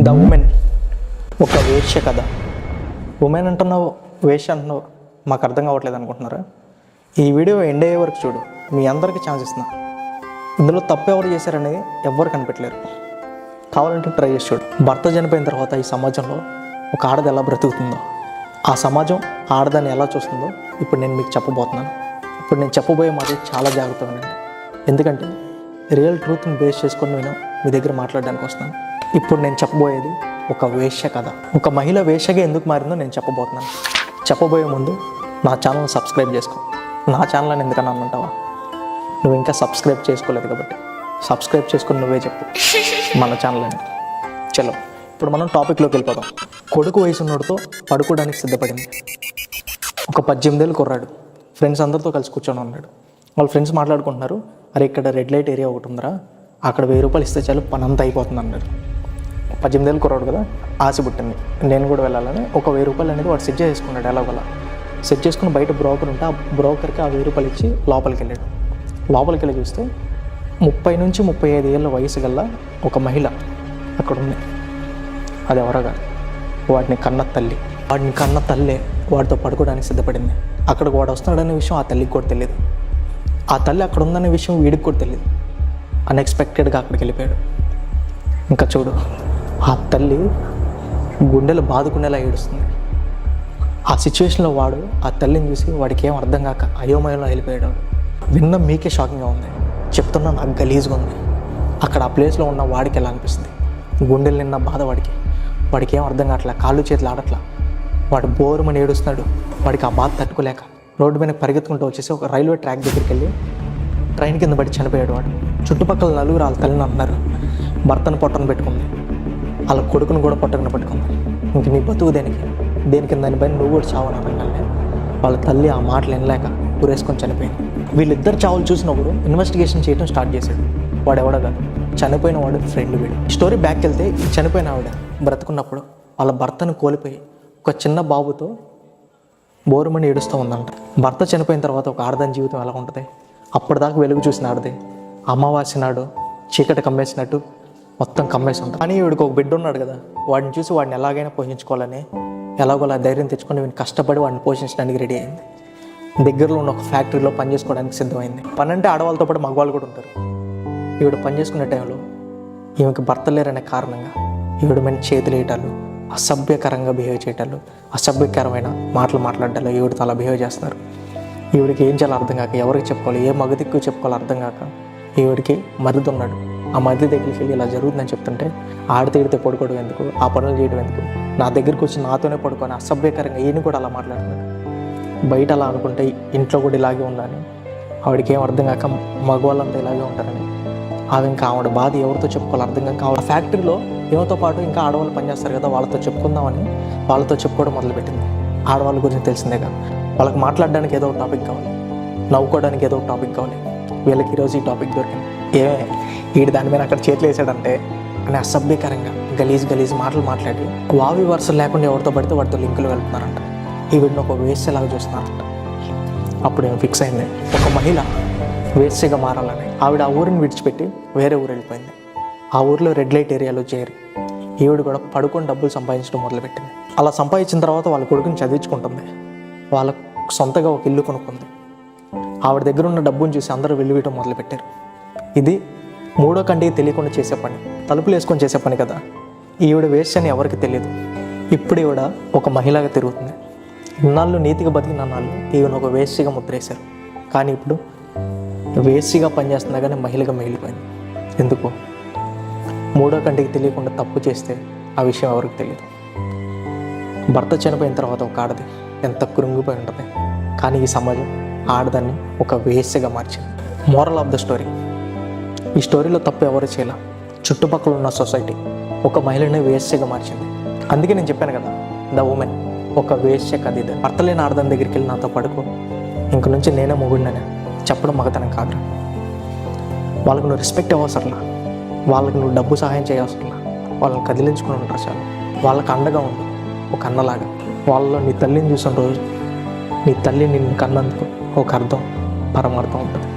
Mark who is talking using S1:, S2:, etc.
S1: The women. ఒక వేష్య కథ. Women అంటున్నావు వేష్య అంటున్నావు. మాకు అర్థం కావట్లేదు అనుకుంటున్నారా? ఈ వీడియో ఎండ్ అయ్యే వరకు చూడు. మీ అందరికీ ఛాన్స్ ఇస్తున్నా. ఇందులో తప్పు ఎవరు చేశారనేది ఎవ్వరు కనిపెట్టలేరు. కావాలంటే ట్రై చేసి చూడు. భర్త చనిపోయిన తర్వాత ఈ సమాజంలో ఒక ఆడది ఎలా బ్రతుకుతుందో ఆ సమాజం ఆడదాన్ని ఎలా చూస్తుందో ఇప్పుడు నేను మీకు చెప్పబోతున్నాను. ఇప్పుడు నేను చెప్పబోయే మాట చాలా జాగ్రత్తగా ఉండండి. ఎందుకంటే రియల్ ట్రూత్ని బేస్ చేసుకొని నేను మీ దగ్గర మాట్లాడడానికి వస్తున్నాను. ఇప్పుడు నేను చెప్పబోయేది ఒక వేష కథ. ఒక మహిళ వేషగా ఎందుకు మారిందో నేను చెప్పబోతున్నాను. చెప్పబోయే ముందు నా ఛానల్ సబ్స్క్రైబ్ చేసుకో. నా ఛానల్ అని ఎందుకన్నా అంటావా నువ్వు ఇంకా సబ్స్క్రైబ్ చేసుకోలేదు కాబట్టి. సబ్స్క్రైబ్ చేసుకుని నువ్వే చెప్పు. మన ఛానల్ అని చలో. ఇప్పుడు మనం టాపిక్లోకి వెళ్ళిపోదాం. కొడుకు వయసు ఉన్నోడితో పడుకోవడానికి సిద్ధపడింది. ఒక పద్దెనిమిదేళ్ళు కుర్రాడు. ఫ్రెండ్స్ అందరితో కలిసి కూర్చొని ఉన్నాడు. వాళ్ళ ఫ్రెండ్స్ మాట్లాడుకుంటున్నారు అరే ఇక్కడ రెడ్ లైట్ ఏరియా ఒకటి ఉందిరా. అక్కడ వెయ్యి రూపాయలు ఇస్తే చాలు పని అంతా అయిపోతుంది అన్నారు పద్దెనిమిదేళ్ళు కుర్రాడు కదా ఆశ పుట్టింది. నేను కూడా వెళ్ళాలని ఒక వెయ్యి రూపాయలు అనేది వాడు సెట్ చేసుకున్నాడు ఎలాగోలా సెట్ చేసుకుని బయట బ్రోకర్ ఉంటే ఆ బ్రోకర్కి ఆ వెయ్యి రూపాయలు ఇచ్చి లోపలికి వెళ్ళాడు. లోపలికి వెళ్ళి చూస్తే ముప్పై నుంచి ముప్పై ఐదు ఏళ్ళ వయసు గల ఒక మహిళ అక్కడ ఉంది. అది ఎవరగా వాడిని కన్న తల్లి. వాడిని కన్న తల్లే వాడితో పడుకోవడానికి సిద్ధపడింది. అక్కడికి వాడు వస్తున్నాడనే విషయం ఆ తల్లికి కూడా తెలియదు. ఆ తల్లి అక్కడ ఉందనే విషయం వీడికి కూడా తెలియదు. అన్ఎక్స్పెక్టెడ్గా అక్కడికి వెళ్ళిపోయాడు. ఇంకా చూడు. ఆ తల్లి గుండెలు బాదుకునేలా ఏడుస్తుంది. ఆ సిచ్యువేషన్లో వాడు ఆ తల్లిని చూసి వాడికి ఏం అర్థం కాక అయోమయంలో వెళ్ళిపోయాడు. విన్న మీకే షాకింగ్గా ఉంది. చెప్తున్నా నాకు గలీజ్గా ఉంది. అక్కడ ఆ ప్లేస్లో ఉన్న వాడికి ఎలా అనిపిస్తుంది? గుండెలు నిన్న బాధ వాడికి. వాడికి ఏం అర్థం కావట్లే? కాళ్ళు చేతులు ఆడట్లా? వాడు బోరుమని ఏడుస్తున్నాడు. వాడికి ఆ బాధ తట్టుకోలేక రోడ్డు మీద పరిగెత్తుకుంటూ వచ్చేసి ఒక రైల్వే ట్రాక్ దగ్గరికి వెళ్ళి ట్రైన్ కింద పడి చనిపోయాడు వాడు. చుట్టుపక్కల నలుగురు వాళ్ళ తల్లిని అంటున్నారు. భర్తను పొట్టను పెట్టుకుంది. వాళ్ళ కొడుకును కూడా పొట్టకుని పట్టుకుంది ఇంక నీ బతుకు దేనికి? దేనికి దానిపైన నువ్వు కూడా చావని అనగానే వాళ్ళ తల్లి ఆ మాటలు వినలేక ఊరేసుకొని చనిపోయింది. వీళ్ళిద్దరు చావులు చూసినప్పుడు ఇన్వెస్టిగేషన్ చేయడం స్టార్ట్ చేశాడు వాడు ఎవడో కాదు. చనిపోయిన వాడు ఫ్రెండ్ వీడు. స్టోరీ బ్యాక్ వెళ్తే చనిపోయిన ఆవిడ బ్రతుకున్నప్పుడు వాళ్ళ భర్తను కోల్పోయి ఒక చిన్న బాబుతో బోరుమని ఏడుస్తూ ఉందంట. భర్త చనిపోయిన తర్వాత ఒక ఆడదాని జీవితం ఎలా ఉంటుంది? అప్పటిదాకా వెలుగు చూసిన ఆడది అమావాస్య నాడు చీకటి కమ్మేసినట్టు మొత్తం కమ్మేసి ఉంటుంది కానీ వీడికి ఒక బిడ్డ ఉన్నాడు కదా వాడిని చూసి వాడిని ఎలాగైనా పోషించుకోవాలని ఎలాగోలా ధైర్యం తెచ్చుకొని వీడిని కష్టపడి వాడిని పోషించడానికి రెడీ అయింది. దగ్గరలో ఉన్న ఒక ఫ్యాక్టరీలో పని చేసుకోవడానికి సిద్ధమైంది. పని అంటే ఆడవాళ్ళతో పాటు మగవాళ్ళు కూడా ఉంటారు. ఈవిడ పని చేసుకునే టైంలో ఈమెకి భర్త లేరనే కారణంగా ఈవిడ మీద చేతులు వేయటాలు అసభ్యకరంగా బిహేవ్ చేయటాలు అసభ్యకరమైన మాటలు మాట్లాడాలి ఈవిడతో అలా బిహేవ్ చేస్తున్నారు. ఈవిడికి ఏం చేయాలో అర్థం కాక ఎవరికి చెప్పుకోవాలి ఏ మగ దిక్కు చెప్పుకోవాలో అర్థం కాక ఈవిడికి మరుదున్నాడు ఆ మధ్య దగ్గరికి వెళ్ళి ఇలా జరుగుతుందని చెప్తుంటే ఆడితేడితే పడుకోవడం ఎందుకు? ఆ పనులు చేయడం ఎందుకు? నా దగ్గరికి వచ్చి నాతోనే పడుకొని అసభ్యకరంగా ఈయన కూడా అలా మాట్లాడుతున్నాడు. బయట అలా అనుకుంటే ఇంట్లో కూడా ఇలాగే ఉందని ఆవిడకి ఏం అర్థం కాక మగవాళ్ళంతా ఇలాగే ఉంటారని. ఆమె ఇంకా ఆవిడ బాధ ఎవరితో చెప్పుకోవాలి అర్థం కాక ఆవిడ ఫ్యాక్టరీలో ఏమతో పాటు ఇంకా ఆడవాళ్ళు పనిచేస్తారు కదా వాళ్ళతో చెప్పుకుందామని వాళ్ళతో చెప్పుకోవడం మొదలుపెట్టింది. ఆడవాళ్ళ గురించి తెలిసిందేగా వాళ్ళకి మాట్లాడడానికి ఏదో ఒక టాపిక్ కావాలి. నవ్వుకోవడానికి ఏదో ఒక టాపిక్ కావాలి. వీళ్ళకి ఈరోజు ఈ టాపిక్ దొరికింది. ఏమే వీడి దాని మీద అక్కడ చేతులు వేసాడంటే అని అసభ్యకరంగా గలీజ్ గలీజ్ మాటలు మాట్లాడి వావి వరుసలు లేకుండా ఎవరితో పడితే వాడితో లింకులు వెళ్తున్నారంట. ఈ వీడిని ఒక వేస్యలాగా చూస్తున్నారంట. అప్పుడు ఏమో ఫిక్స్ అయింది. ఒక మహిళ వేస్యగా మారాలని ఆవిడ ఆ ఊరిని విడిచిపెట్టి వేరే ఊరు వెళ్ళిపోయింది. ఆ ఊరిలో రెడ్ లైట్ ఏరియాలో చేరి ఈవిడ కూడా పడుకొని డబ్బులు సంపాదించడం మొదలుపెట్టింది. అలా సంపాదించిన తర్వాత వాళ్ళ కొడుకుని చదివించుకుంటుంది. వాళ్ళ సొంతగా ఒక ఇల్లు కొనుక్కుంది. ఆవిడ దగ్గర ఉన్న డబ్బును చూసి అందరూ వెళ్ళివేయటం మొదలుపెట్టారు. ఇది మూడో కంటికి తెలియకుండా చేసే పని తలుపులు వేసుకొని చేసే పని కదా. ఈవిడ వేస్ట్ అని ఎవరికి తెలియదు. ఇప్పుడు ఈవిడ ఒక మహిళగా తిరుగుతుంది. ఇన్నాళ్ళు నీతిగా బతికిన నాళ్ళు ఈవిన ఒక వేస్ట్గా ముద్రేశారు. కానీ ఇప్పుడు వేస్ట్గా పనిచేస్తున్నా కానీ మహిళగా మిగిలిపోయింది. ఎందుకు? మూడో కంటికి తెలియకుండా తప్పు చేస్తే ఆ విషయం ఎవరికి తెలియదు. భర్త చనిపోయిన తర్వాత ఒక ఆడది ఎంత కృంగిపోయి ఉంటుంది. కానీ ఈ సమాజం ఆడదాన్ని ఒక వేస్ట్గా మార్చింది. మోరల్ ఆఫ్ ద స్టోరీ ఈ స్టోరీలో తప్పు ఎవరు చేయాల? చుట్టుపక్కల ఉన్న సొసైటీ ఒక మహిళని వేస్యగా మార్చింది. అందుకే నేను చెప్పాను కదా ద ఉమెన్ ఒక వేశ్య కథ ఇది భర్త లేని ఆడదాని దగ్గరికి వెళ్ళి నాతో పడుకో. ఇంక నుంచి నేనే మొగుడినని చెప్పడం మగతనం కాదు వాళ్ళకు నువ్వు రెస్పెక్ట్ ఇవ్వసరలా వాళ్ళకి నువ్వు డబ్బు సహాయం చేయవసరలా? వాళ్ళని కదిలించుకుని ఉంటారు చాలు? వాళ్ళకి అండగా ఉండు. ఒక అన్నలాగా. వాళ్ళలో నీ తల్లిని చూసిన రోజు నీ తల్లి నిన్ను కన్నందుకు ఒక అర్థం పరమార్థం ఉంటుంది.